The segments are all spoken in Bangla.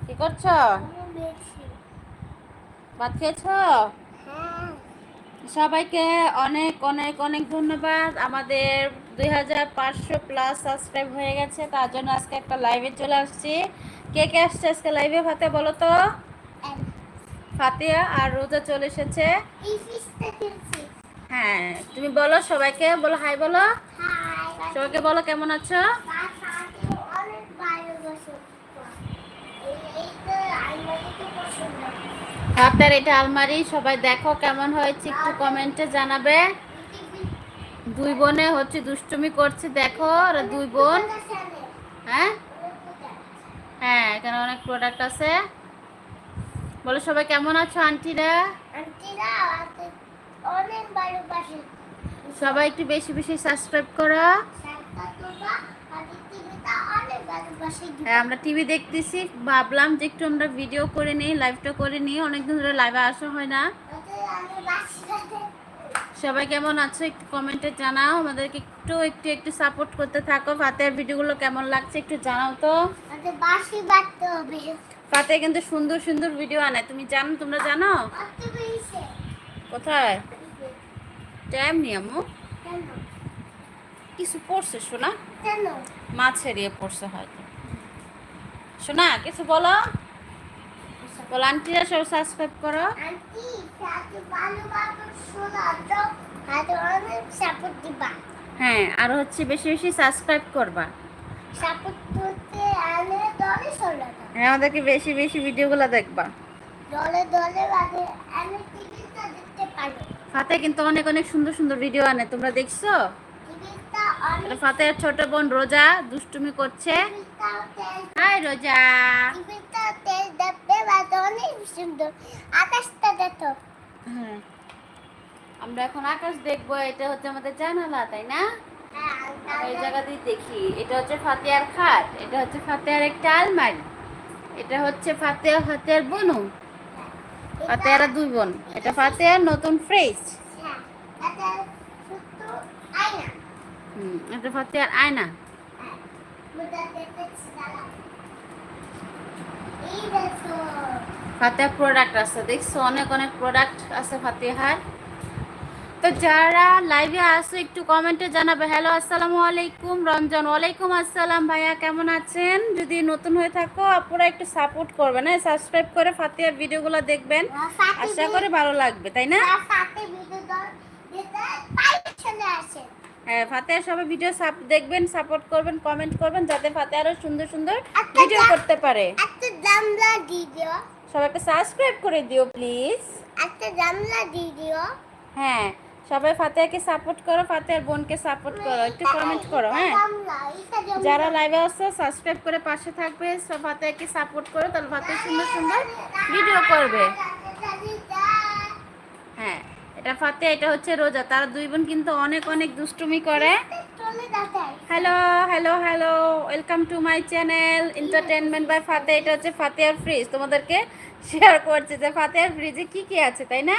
কি করছ? ভাত খেয়েছো? হ্যাঁ। সবাইকে অনেক অনেক অনেক ধন্যবাদ। আমাদের দুই হাজার পাঁচশো প্লাস সাবস্ক্রাইব হয়ে গেছে তার জন্য আজকে একটা লাইভে চলে আসছি। কে কে আসছে আজকে লাইভে ফাতে বলো তো। ফাতিয়া আর রোজা চলে এসেছে। হ্যাঁ তুমি বলো সবাইকে। বলো হাই বলো। সবাইকে বলো কেমন আছো বাসাতে অনেক ভালো বসে এই এই তো আলমারি তো পছন্দ আপনার এটা আলমারি সবাই দেখো কেমন হয়েছে একটু কমেন্টে জানাবে। দুই বোনে হচ্ছে দুষ্টুমি করছে দেখো দুই বোন। হ্যাঁ? হ্যাঁ এখানে অনেক প্রোডাক্ট আছে। বলো সবাই কেমন আছো আন্টিরা? সবাই একটু বেশি বেশি সাবস্ক্রাইব করো। আমরা টিভি দেখতেছি। ভাবলাম যে একটু আমরা ভিডিও করে নিই লাইভটা করে নিই। অনেকদিন ধরে লাইভে আসা হয় না। সবাই কেমন আছো? একটু কমেন্টে জানাও। আমাদেরকে একটু একটু একটু সাপোর্ট করতে থাকো। ফাতের ভিডিওগুলো কেমন লাগছে একটু জানাও তো। ফাতে কিন্তু সুন্দর সুন্দর ভিডিও আনে। তুমি জানো, তোমরা জানো? কোথায়? টাইম নি আম্মু। কেন কিছু পড়ছে, শোনা? মাছ ছাড়িয়ে পড়ছে হয়তো। শোনা কিছু বলো? বলো আন্টিরা সব সাবস্ক্রাইব করো। হাতে হ্যাঁ আর হচ্ছে বেশি বেশি সাবস্ক্রাইব করবা। হ্যাঁ আমাদেরকে বেশি বেশি ভিডিওগুলো দেখবা। ফাতে কিন্তু অনেক অনেক সুন্দর সুন্দর ভিডিও আনে তোমরা দেখছ? এটা ফাতের ছোট বোন রোজা দুষ্টুমি করছে। হাই রোজা। হ্যাঁ। আমরা এখন আকাশ দেখব এটা হচ্ছে আমাদের জানালা তাই না? হ্যাঁ এই জায়গা দিয়ে দেখি। এটা হচ্ছে ফাতেয়ার খাট এটা হচ্ছে ফাতেয়ার একটা আলমারি এটা হচ্ছে ফাতেয়া ফাতেয়ার বনু ফাতেয়ারা দুই বোন এটা ফাতেয়ার নতুন ফ্রিজ হ্যাঁ এটা ছোট্ট আয়না হুম এটা ফাতেয়ার আয়না হ্যাঁ ফাতেহা প্রোডাক্ট আছে দেখছ? অনেক অনেক প্রোডাক্ট আছে ফাতেহার তো যারা লাইভে আসো একটু কমেন্টে জানাবে। হ্যালো আসসালামু আলাইকুম। রমজান ওয়ালাইকুম আসসালাম ভাইয়া কেমন আছেন? যদি নতুন হয়ে থাকো আপনারা একটু সাপোর্ট করবেন হ্যাঁ সাবস্ক্রাইব করে ফাতেহার ভিডিওগুলো দেখবেন। আশা করি ভালো লাগবে তাই না? হ্যাঁ ফাতেহা সবাই ভিডিও দেখবেন সাপোর্ট করবেন কমেন্ট করবেন যাতে ফাতেহা আরও সুন্দর সুন্দর ভিডিও করতে পারে। একটা জামলা দিয়ে দিও সবাইকে সাবস্ক্রাইব করে দিও প্লিজ একটা জামলা দিয়ে দিও হ্যাঁ সবাই ফাতেহাকে সাপোর্ট করো ফাতেহার বোনকে সাপোর্ট করো একটু কমেন্ট করো হ্যাঁ। যারা লাইভে আসছো সাবস্ক্রাইব করে পাশে থাকবে সব ফাতেহাকে সাপোর্ট করো তাহলে ফাতেহা সুন্দর সুন্দর ভিডিও করবে। হ্যাঁ। এটা ফাতেহা, এটা হচ্ছে রোজা। তারা দুই বোন কিন্তু অনেক অনেক দুষ্টুমি করে। Hello hello hello welcome to my channel entertainment by Fateha এটা হচ্ছে ফাতেহার ফ্রিজ তোমাদেরকে শেয়ার করছে যে ফাতেহার ফ্রিজে কি কি আছে, তাই না?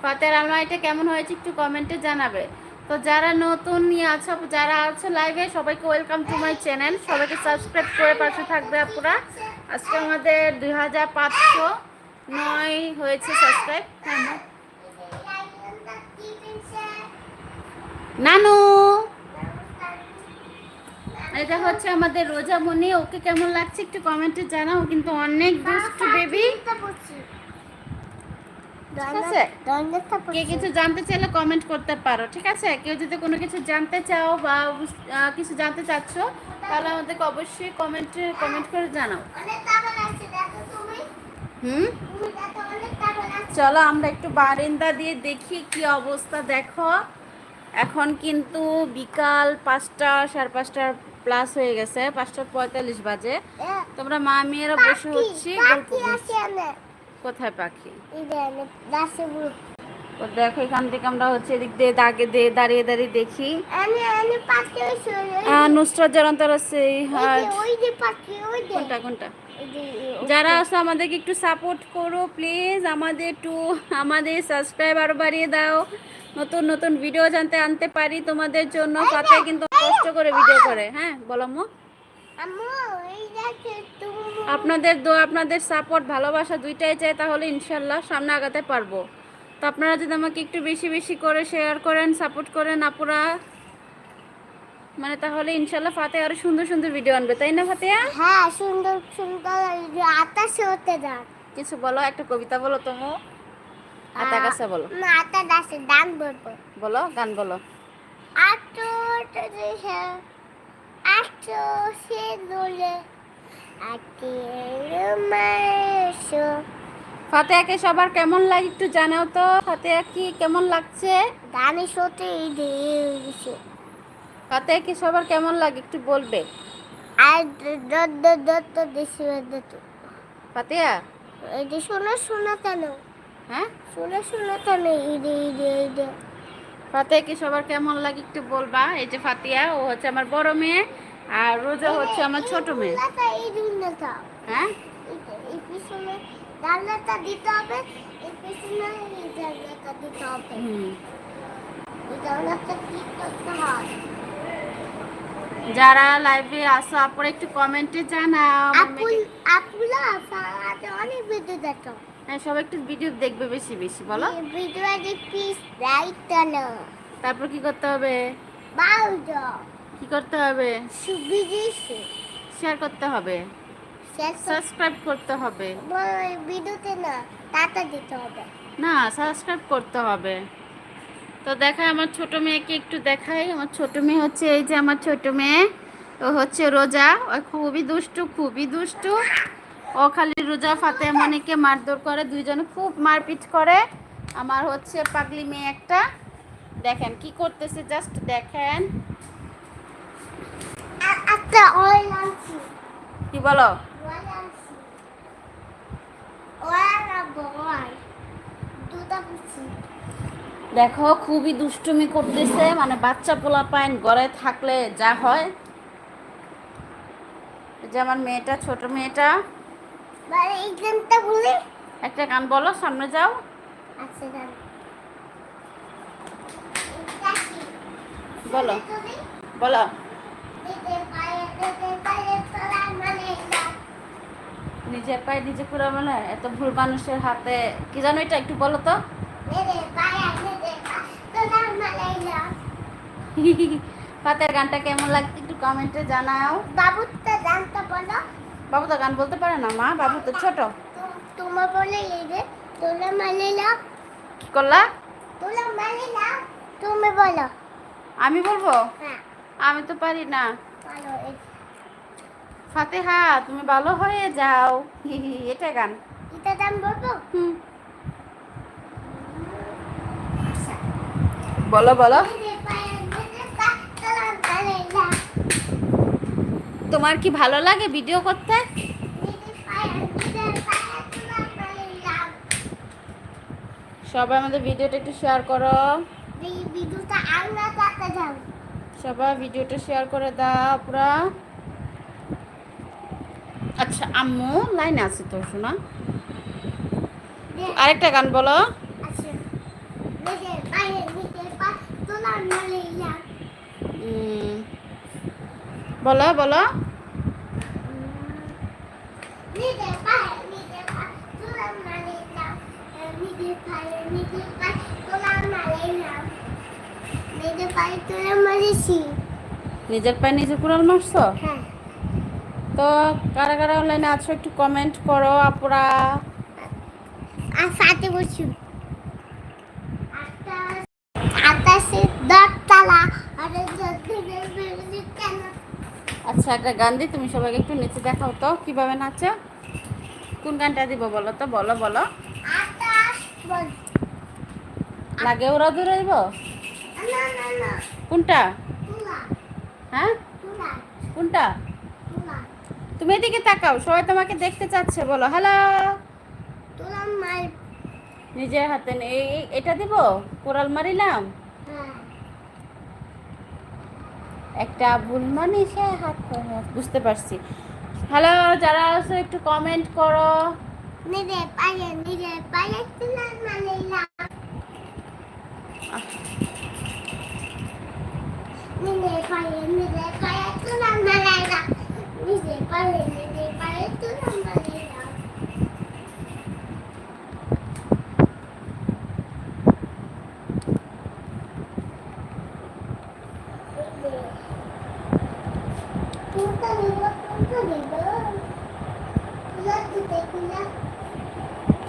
তো আর আলমারিটা কেমন হয়েছে একটু কমেন্টে জানাবে। তো যারা নতুন আছো, যারা আছে লাইভে সবাইকে ওয়েলকাম টু মাই চ্যানেল সবাইকে সাবস্ক্রাইব করে পাশে থাকবে আপুরা। আজকে আমাদের দুই হাজার পাঁচশো নয় হয়েছে সাবস্ক্রাইব হ্যাঁ হ্যাঁ। নানু! এটা হচ্ছে আমাদের রোজামণি। ওকে কেমন লাগছে একটু কমেন্টে জানাও। কিন্তু অনেক দুষ্টু বেবি ঠিক কে কিছু জানতে চাইলে কমেন্ট করতে পারো ঠিক আছে? কেউ যদি কোনো কিছু জানতে চাও বা কিছু জানতে চাচ্ছ তাহলে আমাদেরকে অবশ্যই কমেন্টে কমেন্ট করে জানাও। হুম? চলো আমরা একটু বারেন্দা দিয়ে দেখি কি অবস্থা দেখো। এখন কিন্তু বিকাল পাঁচটা সাড়ে পাঁচটা প্লাস হয়ে গেছে পাঁচটা পঁয়তাল্লিশ বাজে। তোমরা মা মেয়েরা বসে হচ্ছি গল্প কোথায় পাখি? তো দেখো এখান থেকে আমরা হচ্ছে এদিক দিয়ে দাগে দিয়ে দাঁড়িয়ে দাঁড়িয়ে দেখি। নুসরাত জরন্তর আছে কোনটা কোনটা? যারা আছে আমাদেরকে একটু সাপোর্ট করো প্লিজ আমাদের একটু আমাদের সাবস্ক্রাইব আরও বাড়িয়ে দাও। নতুন নতুন ভিডিও জানতে আনতে পারি তোমাদের জন্য। পাতে কিন্তু কষ্ট করে ভিডিও করে। হ্যাঁ বলো তুমি আপনাদের দোয়া আপনাদের সাপোর্ট ভালোবাসা দুইটাই চাই তাহলে ইনশাল্লাহ সামনে আগাতে পারব। তো আপনারা যদি আমাকে একটু বেশি বেশি করে শেয়ার করেন সাপোর্ট করেন আপুরা মানে তাহলে ইনশাল্লাহ ফাতে আরও সুন্দর সুন্দর ভিডিও আনবে তাই না ফাতেয়া হ্যাঁ সুন্দর সুন্দর আতাশে হতে যান কিছু বলো একটা কবিতা বলো তুমি আতা কাছে বলো। মাতা দাসে দান বলব। বলো গান বলো। আটো আটো সে দোলে আটি মাসো ফাতেয়াকে সবার কেমন লাগে একটু জানাও তো ফাতেয়া কি কেমন লাগছে গানে সতে এই দিয়েছে ফাতেয়া কি সবার কেমন লাগে একটু বলবে আর দত্ত দত্ত দেশে দত্ত ফাতেয়া এই যে শোনো শোনো কেন হ্যাঁ শোনো শোনো কেন ইদে ইদে ইদে ফাতেয়া কি সবার কেমন লাগে একটু বলবা এই যে ফাতিয়া ও হচ্ছে আমার বড় মেয়ে আর রোজা হচ্ছে আমার ছোট মেয়ে হ্যাঁ ডালনাটা দিতে হবে এই পিছনে এই ডালনাটা দিতে হবে। হুম। এই ডালনাটা কি করতে হয়? যারা লাইভে আসো আপনারা একটু কমেন্টে জানাও আমার আপুল মেয়েকে- সারাতে অনেক ভিডিও দেখো। হ্যাঁ সবাই একটু ভিডিও দেখবে বেশি বেশি বলো। ভিডিও যে প্লিজ লাইক না তারপর কি করতে হবে? বাউজো। কি করতে হবে? সুবিদিছে শেয়ার করতে হবে। সাবস্ক্রাইব করতে হবে। ভিডিওতে না টাটা দিতে হবে। না সাবস্ক্রাইব করতে হবে। তো দেখাই আমার ছোট মেয়েকে একটু দেখাই। আমার ছোট মেয়ে হচ্ছে এই যে আমার ছোট মেয়ে ও হচ্ছে রোজা। ও খুবই দুষ্টু খুবই দুষ্টু। ও খালি রোজা ফাতে মনিকে মারধর করে দুইজনে খুব মারপিট করে। আমার হচ্ছে পাগলি মেয়ে একটা। দেখেন কি করতেছে জাস্ট দেখেন। আ- একটা অয়েল কি বলো? দেখো খুবই দুষ্টুমি করতেছে মানে বাচ্চা পোলা পাইন ঘরে থাকলে যা হয়। যে আমার মেয়েটা ছোট মেয়েটা। একটা গান বলো সামনে যাও। আচ্ছা বলো বলো। নিজের পায়ে নিজে পুরো মানে এত ভুল মানুষের হাতে কি জানো এটা একটু বলো তো? পাতের গানটা কেমন লাগছে একটু কমেন্টে জানাও। বাবু বাবুটা জানতে বলো। বাবু তো গান বলতে পারে না মা? বাবু তো ছোট। তো- তোমার বলে এই যে তোলা মানে না কি করলা? তোলা মানে না তুমি বলো। আমি বলব? হ্যাঁ। আমি তো পারি না। এই- ফাতেহা তুমি ভালো হয়ে যাও। এটা গান। এটা দাম বলব? হুম। বলো বলো। তোমার কি ভালো লাগে ভিডিও করতে? সবাই আমাদের ভিডিওটা একটু শেয়ার করো। যাও সবাই ভিডিওটা শেয়ার করে দাও পুরা। আম্মু লাইনে আছে তো শোনা। আরেকটা গান বলো। আচ্ছা। বলো বলো। নিজের পায়ে নিজে কুড়াল মারছো? হ্যাঁ। তো কারা কারা অনলাইনে আছো একটু কমেন্ট করো আপুরা? আর সাথে বসু। আকাশে দশতলা। আর আচ্ছা একটা গান দিই তুমি সবাইকে একটু নিচে দেখাও তো কীভাবে নাচো? কোন গানটা দিব বলো তো বলো বলো। লাগে ওরা দূরে দিব না না না। কোনটা? হ্যাঁ? কোনটা? তুমি এদিকে তাকাও সবাই তোমাকে দেখতে চাচ্ছে বলো হ্যালো নিজের হাতে এই এটা দিব? কোরাল মারিলাম? হ্যাঁ। একটা ভুল মানুষে হাত বুঝতে পারছি। হ্যালো যারা আছে একটু কমেন্ট করো। নিজে পায়ে নিজে পায়ে তুলা মানে না নিজে পায়ে নিজে পায়ে তুলা মালাইলাম নিজে পায়ে নিজে পায়ে তুলা মালাইলাম কোনটা নিব কোনটা নিব তুলা দিতে তুলা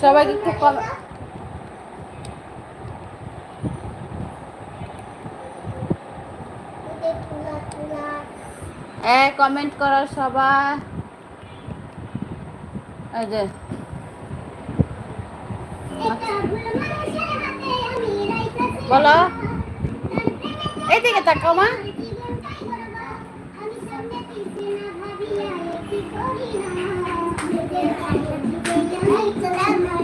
সবাইকে একটু কমেন্ট করো সবাই। এই যে। বলো। এইদিকে তাকাও মা। আমি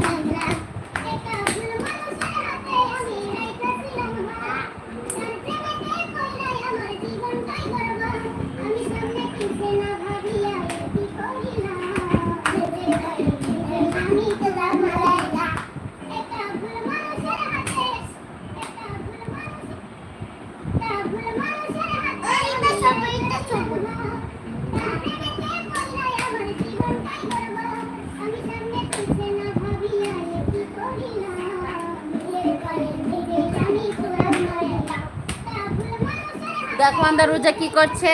দেখো আমাদের রোজা কি করছে?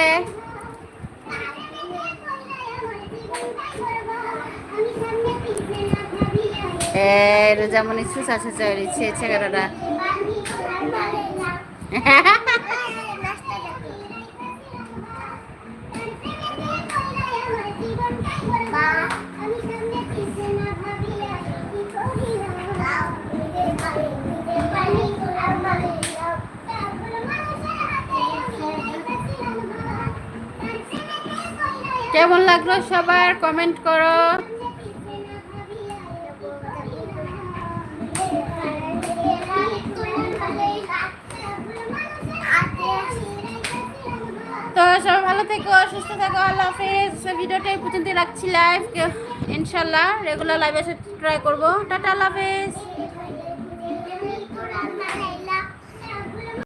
এ রোজা মনে সুসা সুসা ছেড়ে ছেলেরা সবার কমেন্ট করো। তো সবাই ভালো থেকো, সুস্থ থাকো, আল্লাহ হাফেজ। ভিডিওটা এই পর্যন্ত রাখছি লাইভ ইনশাল্লাহ রেগুলার লাইভে ট্রাই করব। টাটা, আল্লাহ হাফেজ।